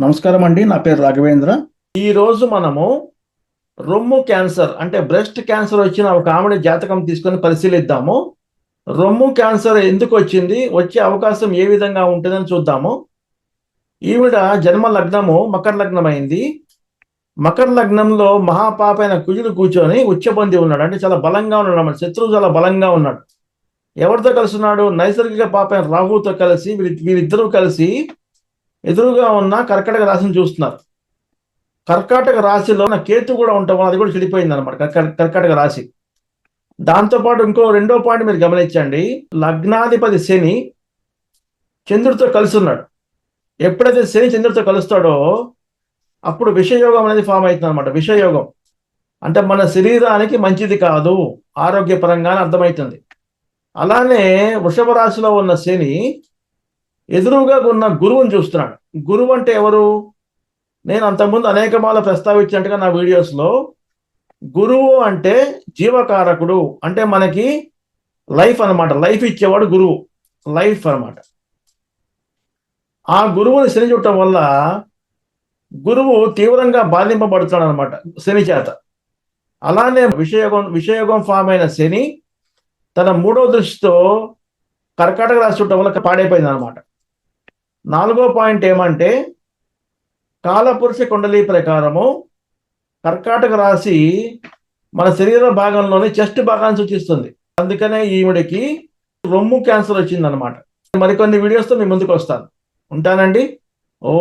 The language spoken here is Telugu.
నమస్కారం అండి నా పేరు రాఘవేంద్ర. ఈ రోజు మనము రొమ్ము క్యాన్సర్ అంటే బ్రెస్ట్ క్యాన్సర్ వచ్చిన ఒక ఆమెడి జాతకం తీసుకొని పరిశీలిద్దాము. రొమ్ము క్యాన్సర్ ఎందుకు వచ్చింది వచ్చే అవకాశం ఏ విధంగా ఉంటుందని చూద్దాము. ఈవిడ జన్మ లగ్నము మకర లగ్నం అయింది మకర లగ్నంలో మహాపాపైన కుజుడు కూర్చొని ఉచ్చబంది ఉన్నాడు. అంటే చాలా బలంగా ఉన్నాడు అన్నమాట. శత్రువు చాలా బలంగా ఉన్నాడు. ఎవరితో కలిసి ఉన్నాడు నైసర్గిక పాపైన రాహుతో కలిసి వీరి వీరిద్దరూ కలిసి ఎదురుగా ఉన్న కర్కాటక రాశిని చూస్తున్నారు. కర్కాటక రాశిలో నా కేతు కూడా ఉండటం వల్ల అది కూడా చెడిపోయింది అనమాట కర్కాటక రాశి. దాంతోపాటు ఇంకో రెండో పాయింట్ మీరు గమనించండి. లగ్నాధిపతి శని చంద్రుడితో కలిసి ఉన్నాడు ఎప్పుడైతే శని చంద్రుడితో కలుస్తాడో అప్పుడు విషయోగం అనేది ఫామ్ అవుతుంది అనమాట విషయోగం. అంటే మన శరీరానికి మంచిది కాదు. ఆరోగ్యపరంగానే అర్థమవుతుంది. అలానే వృషభ రాశిలో ఉన్న శని ఎదురుగా ఉన్న గురువుని చూస్తున్నాడు. గురువు అంటే ఎవరు? నేను అంతకుముందు అనేక మాల ప్రస్తావించినట్టుగా నా వీడియోస్లో గురువు అంటే జీవకారకుడు. అంటే మనకి లైఫ్ అన్నమాట. లైఫ్ ఇచ్చేవాడు గురువు. లైఫ్ అనమాట ఆ గురువుని శని చుట్టం వల్ల గురువు తీవ్రంగా బాధింపబడుతున్నాడు అనమాట శని చేత. అలానే విషయోగం విషయోగం ఫామ్ అయిన శని తన మూడో దృష్టితో కర్కాటక రాసి చుట్టం వల్ల పాడైపోయింది అనమాట నాలుగో పాయింట్ ఏమంటే కాలపురుష కుండలి ప్రకారము కర్కాటక రాశి మన శరీర భాగంలోని చెస్ట్ భాగాన్ని సూచిస్తుంది. అందుకనే ఈవిడికి రొమ్ము క్యాన్సర్ వచ్చిందనమాట మరికొన్ని వీడియోస్తో మీ ముందుకు వస్తాను. ఉంటానండి. ఓ.